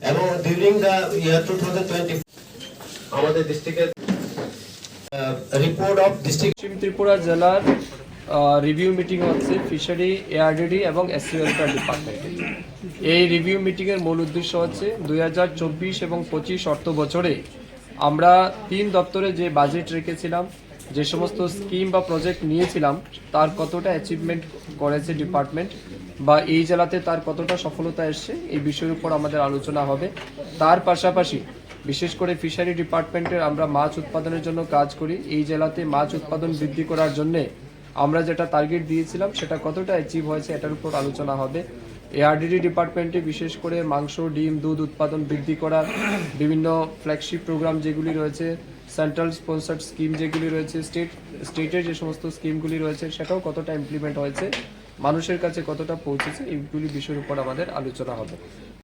during the year 2020 আমাদের ডিস্ট্রিক্টের report of district Tripura জেলার রিভিউ মিটিং হচ্ছে ফিশারি এআরডিডি এবং এসসি ওয়েলফেয়ার ডিপার্টমেন্টে এই রিভিউ মিটিংয়ের মূল উদ্দেশ্য হচ্ছে দুই হাজার চব্বিশ এবং পঁচিশ অর্থ বছরে আমরা তিন দপ্তরে যে বাজেট রেখেছিলাম যে সমস্ত স্কিম বা প্রজেক্ট নিয়েছিলাম, তার কতটা অ্যাচিভমেন্ট করেছে ডিপার্টমেন্ট বা এই জেলাতে তার কতটা সফলতা এসছে, এই বিষয়ের উপর আমাদের আলোচনা হবে। তার পাশাপাশি, বিশেষ করে ফিশারি ডিপার্টমেন্টের আমরা মাছ উৎপাদনের জন্য কাজ করি। এই জেলাতে মাছ উৎপাদন বৃদ্ধি করার জন্য আমরা যেটা টার্গেট দিয়েছিলাম, সেটা কতটা অ্যাচিভ হয়েছে এটার উপর আলোচনা হবে। এআরডিডি ডিপার্টমেন্টে বিশেষ করে মাংস, ডিম, দুধ উৎপাদন বৃদ্ধি করার বিভিন্ন ফ্ল্যাগশিপ প্রোগ্রাম যেগুলি রয়েছে সেন্ট্রাল স্পন্সার্ড স্কিম যেগুলি রয়েছে স্টেট স্টেটের যে সমস্ত স্কিমগুলি রয়েছে, সেটাও কতটা ইমপ্লিমেন্ট হয়েছে, মানুষের কাছে কতটা পৌঁছেছে এইগুলি বিষয়ের উপর আমাদের আলোচনা হবে।